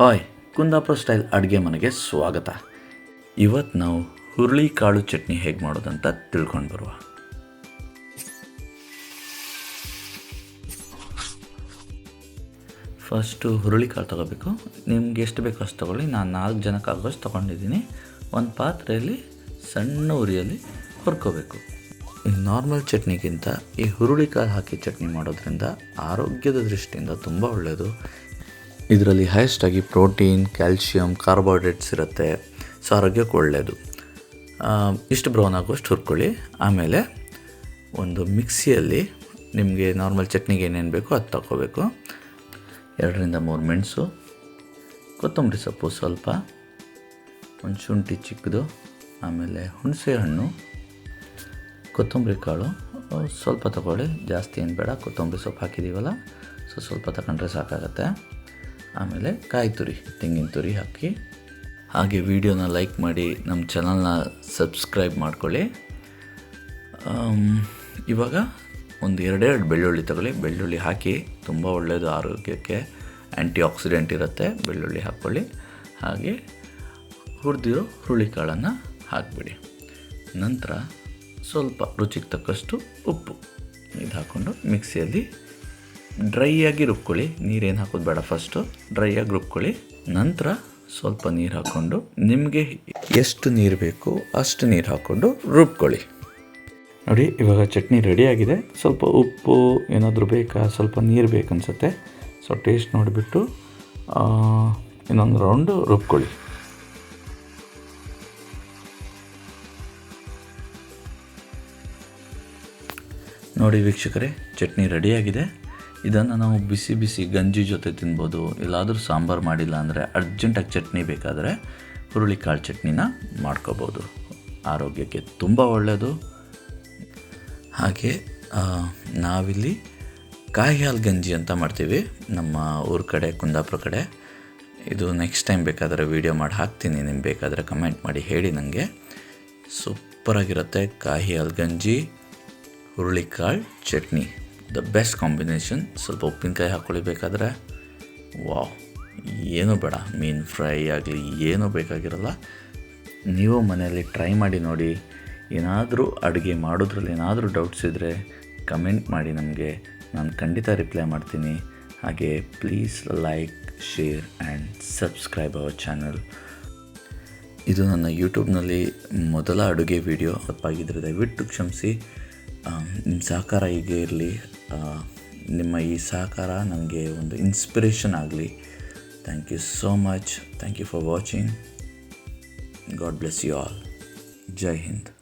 Hi, Kundapura style ಅಡುಗೆ ಮನೆಗೆ ಸ್ವಾಗತ. ಇವತ್ತು ನಾವು ಹುರುಳಿ ಕಾಳು ಚಟ್ನಿ ಹೇಗೆ ಮಾಡೋದಂತ ತಿಳ್ಕೊಂಡು ಬರುವ. ಫಸ್ಟು ಹುರುಳಿ ಕಾಳು ತೊಗೋಬೇಕು. ನಿಮ್ಗೆ ಎಷ್ಟು ಬೇಕೋ ಅಷ್ಟು ತೊಗೊಳ್ಳಿ. ನಾನು ನಾಲ್ಕು ಜನಕ್ಕೆ ಆಗೋಷ್ಟು ತೊಗೊಂಡಿದ್ದೀನಿ. ಒಂದು ಪಾತ್ರೆಯಲ್ಲಿ ಸಣ್ಣ ಉರಿಯಲ್ಲಿ ಹುರ್ಕೋಬೇಕು. ಈ ನಾರ್ಮಲ್ ಚಟ್ನಿಗಿಂತ ಈ ಹುರುಳಿಕಾಳು ಹಾಕಿ ಚಟ್ನಿ ಮಾಡೋದ್ರಿಂದ ಆರೋಗ್ಯದ ದೃಷ್ಟಿಯಿಂದ ತುಂಬ ಒಳ್ಳೆಯದು ಇದರಲ್ಲಿ ಹೈಯೆಸ್ಟಾಗಿ ಪ್ರೋಟೀನ್ ಕ್ಯಾಲ್ಶಿಯಂ ಕಾರ್ಬೋಹೈಡ್ರೇಟ್ಸ್ ಇರುತ್ತೆ. ಸೊ ಆರೋಗ್ಯಕ್ಕೆ ಒಳ್ಳೆಯದು ಇಷ್ಟು ಬ್ರೌನ್ ಆಗುವಷ್ಟು ಹುರ್ಕೊಳ್ಳಿ. ಆಮೇಲೆ ಒಂದು ಮಿಕ್ಸಿಯಲ್ಲಿ ನಿಮಗೆ ನಾರ್ಮಲ್ ಚಟ್ನಿಗೆ ಏನೇನು ಬೇಕೋ ಅದು ತಗೋಬೇಕು ಎರಡರಿಂದ ಮೂರು ಮೆಣಸು, ಕೊತ್ತಂಬರಿ ಸೊಪ್ಪು ಸ್ವಲ್ಪ, ಒಂದು ಶುಂಠಿ ಚಿಕ್ಕದು, ಆಮೇಲೆ ಹುಣಸೆ ಹಣ್ಣು, ಕೊತ್ತಂಬರಿ ಕಾಳು. ಸ್ವಲ್ಪ ತಗೊಳ್ಳಿ ಜಾಸ್ತಿ ಏನು ಬೇಡ, ಕೊತ್ತಂಬರಿ ಸೊಪ್ಪು ಹಾಕಿದ್ದೀವಲ್ಲ ಸೊ ಸ್ವಲ್ಪ ತಗೊಂಡ್ರೆ ಸಾಕಾಗತ್ತೆ. ಆಮೇಲೆ ಕಾಯಿ ತುರಿ, ತೆಂಗಿನ ತುರಿ ಹಾಕಿ. ಹಾಗೆ ವಿಡಿಯೋನ ಲೈಕ್ ಮಾಡಿ ನಮ್ಮ ಚಾನಲ್ನ ಸಬ್ಸ್ಕ್ರೈಬ್ ಮಾಡ್ಕೊಳ್ಳಿ. ಇವಾಗ ಒಂದು ಎರಡೆರಡು ಬೆಳ್ಳುಳ್ಳಿ ತಗೊಳ್ಳಿ. ಬೆಳ್ಳುಳ್ಳಿ ಹಾಕಿ ತುಂಬ ಒಳ್ಳೆಯದು ಆರೋಗ್ಯಕ್ಕೆ ಆ್ಯಂಟಿ ಆಕ್ಸಿಡೆಂಟ್ ಇರುತ್ತೆ. ಬೆಳ್ಳುಳ್ಳಿ ಹಾಕ್ಕೊಳ್ಳಿ. ಹಾಗೆ ಹುರಿದಿರೋ ಹುರುಳಿಕಾಳನ್ನು ಹಾಕಿಬಿಡಿ. ನಂತರ ಸ್ವಲ್ಪ ರುಚಿಗೆ ತಕ್ಕಷ್ಟು ಉಪ್ಪು ಇದು ಹಾಕ್ಕೊಂಡು ಮಿಕ್ಸಿಯಲ್ಲಿ ಡ್ರೈಯಾಗಿ ರುಬ್ಕೊಳ್ಳಿ. ನೀರೇನು ಹಾಕೋದು ಬೇಡ. ಫಸ್ಟು ಡ್ರೈಯಾಗಿ ರುಬ್ಕೊಳ್ಳಿ. ನಂತರ ಸ್ವಲ್ಪ ನೀರು ಹಾಕ್ಕೊಂಡು ನಿಮಗೆ ಎಷ್ಟು ನೀರು ಬೇಕು ಅಷ್ಟು ನೀರು ಹಾಕ್ಕೊಂಡು ರುಬ್ಕೊಳ್ಳಿ. ನೋಡಿ, ಇವಾಗ ಚಟ್ನಿ ರೆಡಿಯಾಗಿದೆ ಸ್ವಲ್ಪ ಉಪ್ಪು ಏನಾದರೂ ಬೇಕಾ? ಸ್ವಲ್ಪ ನೀರು ಬೇಕನ್ಸುತ್ತೆ. ಸೊ ಟೇಸ್ಟ್ ನೋಡಿಬಿಟ್ಟು ಇನ್ನೊಂದು ರೌಂಡು ರುಬ್ಕೊಳ್ಳಿ. ನೋಡಿ ವೀಕ್ಷಕರೇ, ಚಟ್ನಿ ರೆಡಿಯಾಗಿದೆ ಇದನ್ನು ನಾವು ಬಿಸಿ ಬಿಸಿ ಗಂಜಿ ಜೊತೆ ತಿನ್ಬೋದು, ಎಲ್ಲಾದರೂ ಸಾಂಬಾರು ಮಾಡಿಲ್ಲ ಅಂದರೆ ಅರ್ಜೆಂಟಾಗಿ ಚಟ್ನಿ ಬೇಕಾದರೆ ಹುರುಳಿಕಾಳು ಚಟ್ನಿನ ಮಾಡ್ಕೋಬೋದು. ಆರೋಗ್ಯಕ್ಕೆ ತುಂಬ ಒಳ್ಳೆಯದು ಹಾಗೆ ನಾವಿಲ್ಲಿ ಕಾಯಿ ಹಾಲು ಗಂಜಿ ಅಂತ ಮಾಡ್ತೀವಿ, ನಮ್ಮ ಊರ ಕಡೆ, ಕುಂದಾಪುರ ಕಡೆ. ಇದು ನೆಕ್ಸ್ಟ್ ಟೈಮ್ ಬೇಕಾದರೆ ವೀಡಿಯೋ ಮಾಡಿ ಹಾಕ್ತೀನಿ, ನಿಮ್ಗೆ ಬೇಕಾದರೆ ಕಮೆಂಟ್ ಮಾಡಿ ಹೇಳಿ ನನಗೆ ಸೂಪರಾಗಿರುತ್ತೆ ಕಾಯಿ ಹಾಲು ಗಂಜಿ, ಹುರುಳಿಕಾಳು ಚಟ್ನಿ. ದ ಬೆಸ್ಟ್ ಕಾಂಬಿನೇಷನ್ ಸ್ವಲ್ಪ ಉಪ್ಪಿನಕಾಯಿ ಹಾಕ್ಕೊಳ್ಳಿ ಬೇಕಾದರೆ ವಾವ್, ಏನೂ ಬೇಡ. ಮೀನು ಫ್ರೈ ಆಗಲಿ, ಏನೂ ಬೇಕಾಗಿರಲ್ಲ. ನೀವು ಮನೆಯಲ್ಲಿ ಟ್ರೈ ಮಾಡಿ ನೋಡಿ. ಏನಾದರೂ ಅಡುಗೆ ಮಾಡೋದ್ರಲ್ಲಿ ಏನಾದರೂ ಡೌಟ್ಸ್ ಇದ್ದರೆ ಕಮೆಂಟ್ ಮಾಡಿ ನಮಗೆ. ನಾನು ಖಂಡಿತ ರಿಪ್ಲೈ ಮಾಡ್ತೀನಿ. ಹಾಗೆ please like, share and subscribe our channel. ಇದು ನನ್ನ ಯೂಟ್ಯೂಬ್ನಲ್ಲಿ ಮೊದಲ ಅಡುಗೆ ವಿಡಿಯೋ. ತಪ್ಪಾಗಿದ್ದರೆ ದಯವಿಟ್ಟು ಕ್ಷಮಿಸಿ. ನಿಮ್ಮ ಸಹಕಾರ ಹೀಗೆ ಇರಲಿ ನಿಮ್ಮ ಈ ಸಹಕಾರ ನನಗೆ ಒಂದು ಇನ್ಸ್ಪಿರೇಷನ್ ಆಗಲಿ. Thank you so much thank you for watching God bless you all Jai Hind